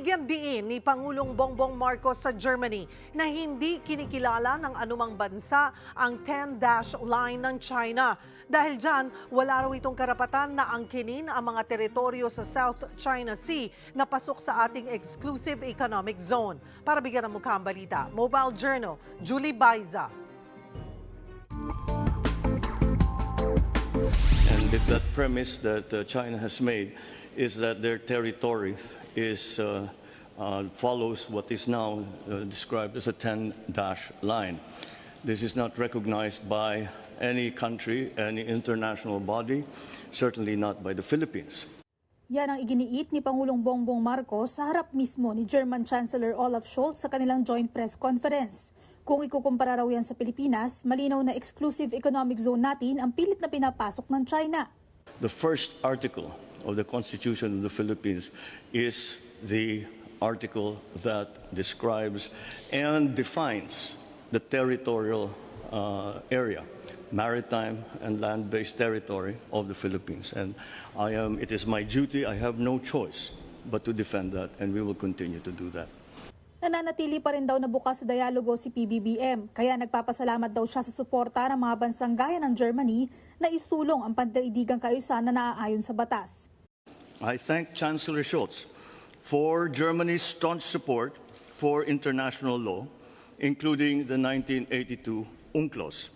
Binigyan diin ni Pangulong Bongbong Marcos sa Germany na hindi kinikilala ng anumang bansa ang 10-dash line ng China. Dahil dyan, wala raw itong karapatan na angkinin ang mga teritoryo sa South China Sea na pasok sa ating exclusive economic zone. Para bigyan ng mukha ang balita, Mobile Journal, Julie Baiza. And if that premise that uh, China has made is that their territory is, uh, uh, follows what is now uh, described as a 10-dash line. This is not recognized by any country, any international body, certainly not by the Philippines. Yan ang iginiit ni Pangulong Bongbong Marcos sa harap mismo ni German Chancellor Olaf Scholz sa kanilang joint press conference. Kung ikukumpara raw yan sa Pilipinas, malinaw na exclusive economic zone natin ang pilit na pinapasok ng China. The first article of the Constitution of the Philippines is the article that describes and defines the territorial uh, area, maritime and land-based territory of the Philippines. And I am, it is my duty, I have no choice but to defend that, and we will continue to do that. Nananatili pa rin daw na bukas sa dialogo si PBBM, kaya nagpapasalamat daw siya sa suporta ng mga bansang gaya ng Germany na isulong ang pandaigdigang kaayusan na naaayon sa batas. I thank Chancellor Scholz for Germany's staunch support for international law, including the 1982 UNCLOS.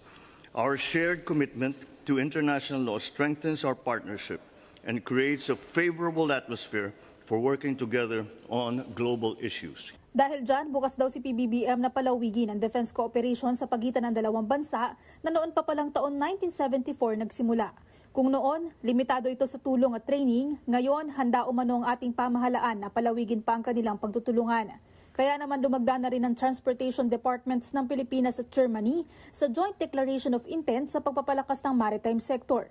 Our shared commitment to international law strengthens our partnership and creates a favorable atmosphere for working together on global issues. Dahil dyan, bukas daw si PBBM na palawigin ang defense cooperation sa pagitan ng dalawang bansa na noon pa palang taon 1974 nagsimula. Kung noon, limitado ito sa tulong at training, ngayon handa umano ang ating pamahalaan na palawigin pa ang kanilang pagtutulungan. Kaya naman dumagda na rin ang Transportation Departments ng Pilipinas at Germany sa Joint Declaration of Intent sa pagpapalakas ng maritime sector.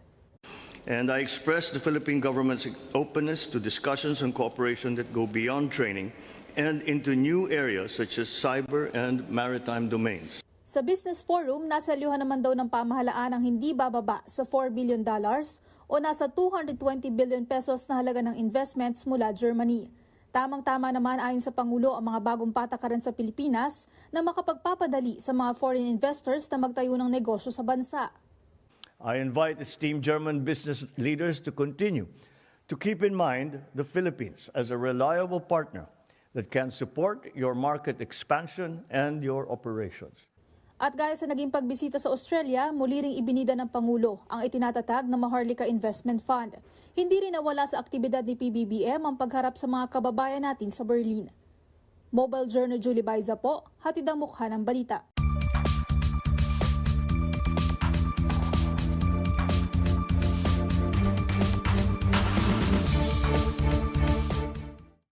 And I express the Philippine government's openness to discussions and cooperation that go beyond training and into new areas such as cyber and maritime domains. Sa Business Forum, nasa liuhan naman daw ng pamahalaan ang hindi bababa sa 4 billion dollars o nasa 220 billion pesos na halaga ng investments mula Germany. Tamang-tama naman ayon sa Pangulo ang mga bagong patakaran sa Pilipinas na makapagpapadali sa mga foreign investors na magtayo ng negosyo sa bansa. I invite esteemed German business leaders to continue to keep in mind the Philippines as a reliable partner that can support your market expansion and your operations. At gaya sa naging pagbisita sa Australia, muli ring ibinida ng Pangulo ang itinatatag na Maharlika Investment Fund. Hindi rin nawala sa aktibidad ni PBBM ang pagharap sa mga kababayan natin sa Berlin. Mobile Journal Julie Baiza po, hatid ang mukha ng balita.